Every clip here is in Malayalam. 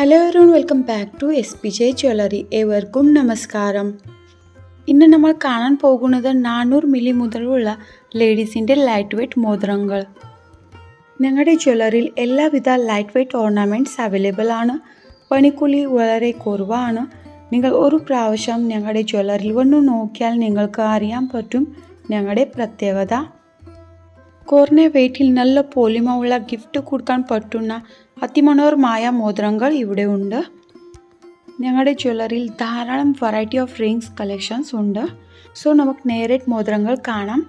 Hello everyone welcome back to S P J jewellery ഏവർക്കും നമസ്കാരം. ഇന്ന് നമ്മൾ കാണാൻ പോകുന്നത് നാനൂറ് മില്ലി മുതലുള്ള ലേഡീസിന്റെ ലൈറ്റ് വെയ്റ്റ് മോതിരങ്ങൾ. ഞങ്ങളുടെ ജ്വല്ലറിയിൽ എല്ലാവിധ ലൈറ്റ് വെയ്റ്റ് ഓർണമെന്റ്സ് അവൈലബിൾ ആണ്. പണിക്കൂലി വളരെ കുറവാണ്. നിങ്ങൾ ഒരു പ്രാവശ്യം ഞങ്ങളുടെ ജ്വല്ലറിയിൽ വന്ന് നോക്കിയാൽ നിങ്ങൾക്ക് അറിയാൻ പറ്റും ഞങ്ങളുടെ പ്രത്യേകത. കുറഞ്ഞ വെയിറ്റിൽ നല്ല പോലിമുള്ള ഗിഫ്റ്റ് കൊടുക്കാൻ പറ്റുന്ന അതിമനോഹരമായ മോതിരങ്ങൾ ഇവിടെ ഉണ്ട്. ഞങ്ങളുടെ ജ്വല്ലറിയിൽ ധാരാളം വെറൈറ്റി ഓഫ് റിങ്സ് കളക്ഷൻസ് ഉണ്ട്. സോ നമുക്ക് നേരിട്ട് മോതിരങ്ങൾ കാണാം.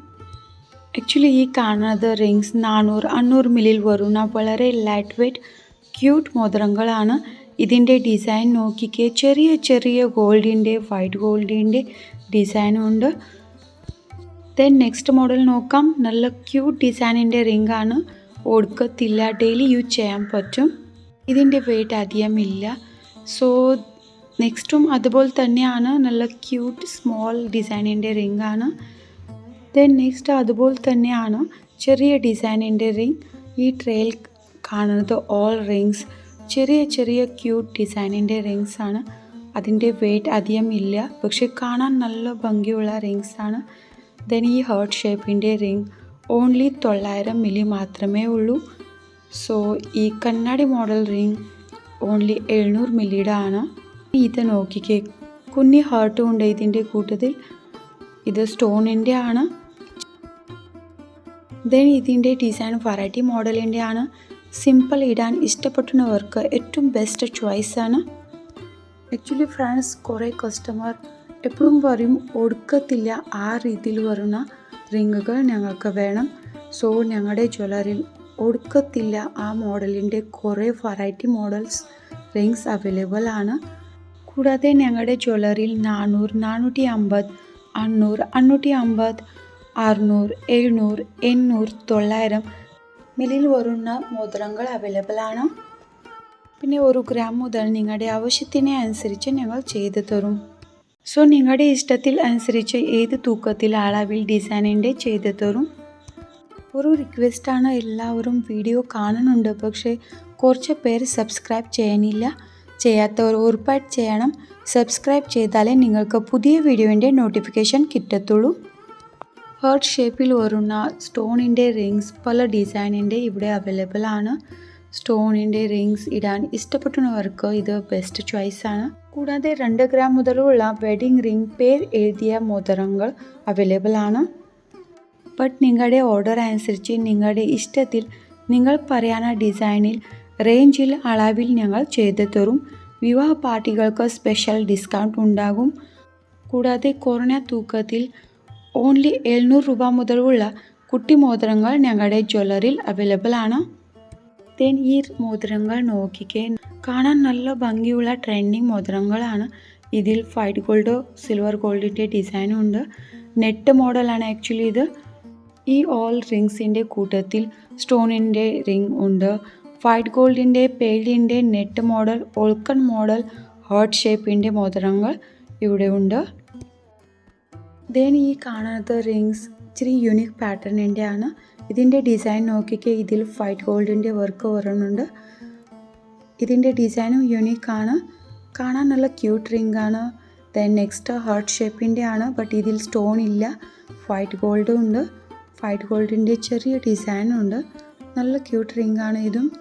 ആക്ച്വലി ഈ കാണുന്നത് റിങ്സ് നാനൂറ് അഞ്ഞൂറ് മില്ലിൽ വരുന്ന വളരെ ലൈറ്റ് വെയിറ്റ് ക്യൂട്ട് മോതിരങ്ങളാണ്. ഇതിന്റെ ഡിസൈൻ നോക്കിക്കേ ചെറിയ ചെറിയ ഗോൾഡിന്റെ വൈറ്റ് ഗോൾഡിന്റെ ഡിസൈനും ഉണ്ട്. ദെൻ നെക്സ്റ്റ് മോഡൽ നോക്കാം. നല്ല ക്യൂട്ട് ഡിസൈനിന്റെ റിംഗ് ആണ്. ഒടുക്കത്തില്ല ഡെയിലി യൂസ് ചെയ്യാൻ പറ്റും. ഇതിന്റെ വെയിറ്റ് അധികം ഇല്ല. സോ നെക്സ്റ്റും അതുപോലെ തന്നെയാണ്. നല്ല ക്യൂട്ട് സ്മോൾ ഡിസൈനിന്റെ റിംഗ് ആണ്. ദെൻ നെക്സ്റ്റ് അതുപോലെ തന്നെയാണ്. ചെറിയ ഡിസൈനിന്റെ റിംഗ് ഈ ട്രെയിൽ കാണുന്നത് ഓൾ റിങ്സ് ചെറിയ ചെറിയ ക്യൂട്ട് ഡിസൈനിന്റെ റിങ്സ് ആണ്. അതിന്റെ വെയിറ്റ് അധികം ഇല്ല. പക്ഷെ കാണാൻ നല്ല ഭംഗിയുള്ള റിങ്സ് ആണ്. ദെൻ ഈ ഹേർട്ട് ഷേപ്പിന്റെ റിങ് ഓൺലി തൊള്ളായിരം മില്ലി മാത്രമേ ഉള്ളൂ. സോ ഈ കണ്ണാടി മോഡൽ റിങ് ഓൺലി എഴുന്നൂറ് മില്ലിയുടെ ആണ്. ഇത് നോക്കിക്കേ കുഞ്ഞി ഹേർട്ടും ഉണ്ട് ഇതിന്റെ കൂട്ടത്തിൽ. ഇത് സ്റ്റോണിന്റെ ആണ്. ദെൻ ഇതിന്റെ ഡിസൈൻ വെറൈറ്റി മോഡലിന്റെ ആണ്. സിമ്പിൾ ഇടാൻ ഇഷ്ടപ്പെടുന്നവർക്ക് ഏറ്റവും ബെസ്റ്റ് ചോയ്സ് ആണ്. ആക്ച്വലി ഫ്രണ്ട്സ് കുറേ കസ്റ്റമർ എപ്പോഴും പറയും ഒടുക്കത്തില്ല ആ രീതിയിൽ വരുന്ന റിങ്ങുകൾ ഞങ്ങൾക്ക് വേണം. സോ ഞങ്ങളുടെ ജ്വല്ലറിയിൽ ഒടുക്കത്തില്ല ആ മോഡലിന്റെ കുറേ വെറൈറ്റി മോഡൽസ് റിങ്സ് അവൈലബിൾ ആണ്. കൂടാതെ ഞങ്ങളുടെ ജ്വല്ലറിയിൽ നാനൂറ് നാനൂറ്റി അമ്പത് അഞ്ഞൂറ് അഞ്ഞൂറ്റി അമ്പത് അറുന്നൂറ് എഴുന്നൂറ് എണ്ണൂറ് തൊള്ളായിരം മില്ലിൽ വരുന്ന മോതിരങ്ങൾ അവൈലബിൾ ആണ്. പിന്നെ ഒരു ഗ്രാം മുതൽ നിങ്ങളുടെ ആവശ്യത്തിനെ അനുസരിച്ച് ഞങ്ങൾ ചെയ്തു തരും. സോ നിങ്ങളുടെ ഇഷ്ടത്തിൽ അനുസരിച്ച് ഏത് തൂക്കത്തിൽ അളവിൽ ഡിസൈനിന്റെ ചെയ്തു തരും? ഒരു റിക്വസ്റ്റാണ് എല്ലാവരും വീഡിയോ കാണുന്നുണ്ട്. പക്ഷേ കുറച്ച് പേര് സബ്സ്ക്രൈബ് ചെയ്യാനില്ല ചെയ്യാത്തവർ ഉറപ്പായിട്ട് ചെയ്യണം. സബ്സ്ക്രൈബ് ചെയ്താലേ നിങ്ങൾക്ക് പുതിയ വീഡിയോന്റെ നോട്ടിഫിക്കേഷൻ കിട്ടത്തുള്ളൂ. ഹേർട്ട് ഷേപ്പിൽ വരുന്ന സ്റ്റോണിന്റെ റിങ്സ് പല ഡിസൈനിന്റെ ഇവിടെ അവൈലബിൾ ആണ്. സ്റ്റോണിന്റെ റിങ്സ് ഇടാൻ ഇഷ്ടപ്പെടുന്നവർക്ക് ഇത് ബെസ്റ്റ് ചോയ്സ് ആണ്. കൂടാതെ രണ്ട് ഗ്രാം മുതലുള്ള വെഡിങ് റിംഗ് പേര് എഴുതിയ മോതിരങ്ങൾ അവൈലബിൾ ആണ്. ബട്ട് നിങ്ങളുടെ ഓർഡർ അനുസരിച്ച് നിങ്ങളുടെ ഇഷ്ടത്തിൽ നിങ്ങൾ പറയുന്ന ഡിസൈനിൽ റേഞ്ചിൽ അളവിൽ ഞങ്ങൾ ചെയ്തു തരും. വിവാഹ പാർട്ടികൾക്ക് സ്പെഷ്യൽ ഡിസ്കൗണ്ട് ഉണ്ടാകും. കൂടാതെ കുറഞ്ഞ തൂക്കത്തിൽ ഓൺലി എഴുന്നൂറ് രൂപ മുതലുള്ള കുട്ടി മോതിരങ്ങൾ ഞങ്ങളുടെ ജ്വല്ലറിയിൽ അവൈലബിൾ ആണ്. ദെൻ ഈ മോതിരങ്ങൾ നോക്കിക്കേ. കാണാൻ നല്ല ഭംഗിയുള്ള ട്രെൻഡിങ് മോതിരങ്ങളാണ്. ഇതിൽ വൈറ്റ് ഗോൾഡ് സിൽവർ ഗോൾഡിന്റെ ഡിസൈനും ഉണ്ട്. നെറ്റ് മോഡലാണ് ആക്ച്വലി ഇത്. ഈ ഓൾ റിങ്സിന്റെ കൂട്ടത്തിൽ സ്റ്റോണിന്റെ റിങ് ഉണ്ട്. വൈറ്റ് ഗോൾഡിന്റെ പേലിന്റെ നെറ്റ് മോഡൽ ഓൾക്കൺ മോഡൽ ഹാർട്ട് ഷേപ്പിന്റെ മോതിരങ്ങൾ ഇവിടെ ഉണ്ട്. ദെൻ ഈ കാണാത്ത റിങ്സ് ഇച്ചിരി യുണീക്ക് പാറ്റേണിന്റെ ആണ് ഇതിന്റെ ഡിസൈൻ നോക്കിക്കേ ഇതിൽ വൈറ്റ് ഗോൾഡിന്റെ വർക്ക് വരുന്നുണ്ട് ഇതിന്റെ ഡിസൈനും യുണീക്കാണ്. കാണാൻ നല്ല ക്യൂട്ട് റിംഗ് ആണ് ദെൻ നെക്സ്റ്റ് ഹാർട്ട് ഷേപ്പിന്റെ ആണ് ബട്ട് ഇതിൽ സ്റ്റോൺ ഇല്ല. വൈറ്റ് ഗോൾഡും ഉണ്ട്. വൈറ്റ് ഗോൾഡിന്റെ ചെറിയ ഡിസൈനും ഉണ്ട് നല്ല ക്യൂട്ട് റിംഗ് ആണ് ഇതും.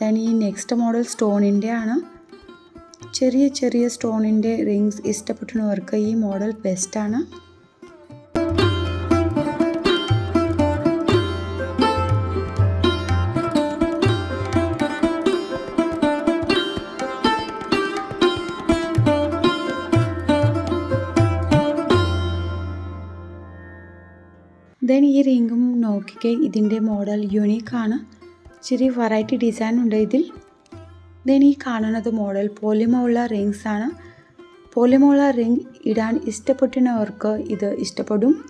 ദെൻ ഈ നെക്സ്റ്റ് മോഡൽ സ്റ്റോണിന്റെ ആണ് ചെറിയ ചെറിയ സ്റ്റോണിന്റെ റിങ്സ് ഇഷ്ടപ്പെടുന്നവർക്ക് ഈ മോഡൽ ബെസ്റ്റാണ്. ദെൻ ഈ റിങ്ങും നോക്കിക്കേ ഇതിന്റെ മോഡൽ യുണീക്കാണ്. ഇച്ചിരി വെറൈറ്റി ഡിസൈൻ ഉണ്ട് ഇതിൽ. ദെൻ ഈ കാണുന്നത് മോഡൽ പോലിമ ഉള്ള റിങ്സ് ആണ്. പോലിമ ഉള്ള റിങ് ഇടാൻ ഇഷ്ടപ്പെട്ടവർക്ക് ഇത് ഇഷ്ടപ്പെടും.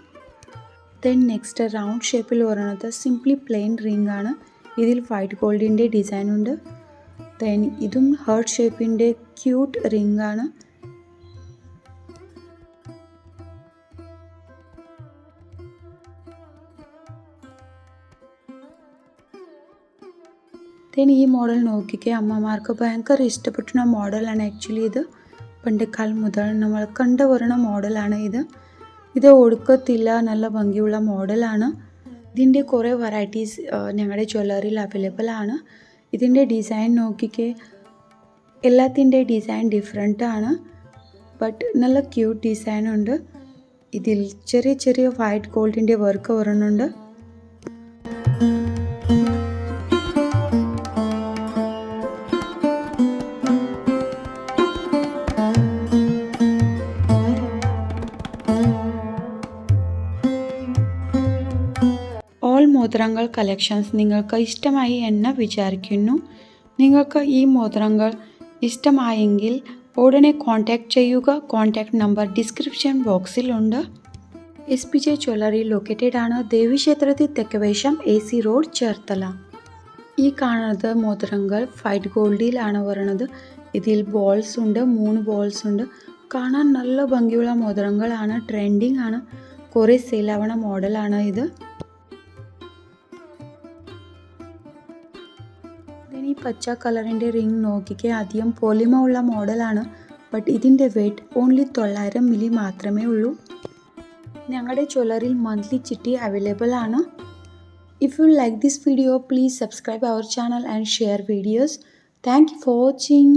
ദെൻ നെക്സ്റ്റ് റൗണ്ട് ഷേപ്പിൽ പറയുന്നത് സിംപ്ലി പ്ലെയിൻ റിംഗ് ആണ്. ഇതിൽ വൈറ്റ് ഗോൾഡിന്റെ ഡിസൈൻ ഉണ്ട്. ദെൻ ഇതും ഹേർട്ട് ഷേപ്പിന്റെ ക്യൂട്ട് റിംഗ് ആണ്. ദെൻ ഈ മോഡൽ നോക്കിക്കേ. അമ്മമാർക്ക് ഭയങ്കര ഇഷ്ടപ്പെട്ടുന്ന മോഡലാണ് ആക്ച്വലി ഇത്. പണ്ടേക്കാലം മുതൽ നമ്മൾ കണ്ടുവരുന്ന മോഡലാണ് ഇത്. ഇത് ഒടുക്കത്തില്ല നല്ല ഭംഗിയുള്ള മോഡലാണ് ഇതിന്റെ കുറേ വെറൈറ്റീസ് ഞങ്ങളുടെ ജ്വല്ലറിയിൽ അവൈലബിൾ ആണ്. ഇതിന്റെ ഡിസൈൻ നോക്കിക്കേ. എല്ലാത്തിന്റെ ഡിസൈൻ ഡിഫറെന്റ് ആണ്. ബട്ട് നല്ല ക്യൂട്ട് ഡിസൈൻ ഉണ്ട്. ഇതിൽ ചെറിയ ചെറിയ വൈറ്റ് ഗോൾഡിന്റെ വർക്ക് വരുന്നുണ്ട്. മോതിരങ്ങൾ കളക്ഷൻസ് നിങ്ങൾക്ക് ഇഷ്ടമായി എന്ന് വിചാരിക്കുന്നു. നിങ്ങൾക്ക് ഈ മോതിരങ്ങൾ ഇഷ്ടമായെങ്കിൽ ഉടനെ കോൺടാക്റ്റ് ചെയ്യുക. Contact number description ബോക്സിലുണ്ട് S P J jewellery located ആണ് ദേവീക്ഷേത്രത്തിൽ തെക്കവേശം എ സി റോഡ് ചേർത്തല. ഈ കാണുന്നത് മോതിരങ്ങൾ ഫൈറ്റ് ഗോൾഡിലാണ് വരുന്നത്. ഇതിൽ ബോൾസ് ഉണ്ട് മൂന്ന് ബോൾസ് ഉണ്ട്. കാണാൻ നല്ല ഭംഗിയുള്ള മോതിരങ്ങളാണ് ട്രെൻഡിങ് ആണ്. കുറേ സെയിലാവണ മോഡലാണ് ഇത്. പച്ച കളറിന്റെ റിംഗ് നോക്കിക്കേ അധികം പൊലിമ ഉള്ള മോഡലാണ്. ബട്ട് ഇതിന്റെ വെയിറ്റ് ഓൺലി തൊള്ളായിരം മില്ലി മാത്രമേ ഉള്ളൂ. ഞങ്ങളുടെ ജ്വല്ലറിയിൽ മന്ത്ലി ചിട്ടി അവൈലബിൾ ആണ്. If you like this video please subscribe our channel and share videos thank you for watching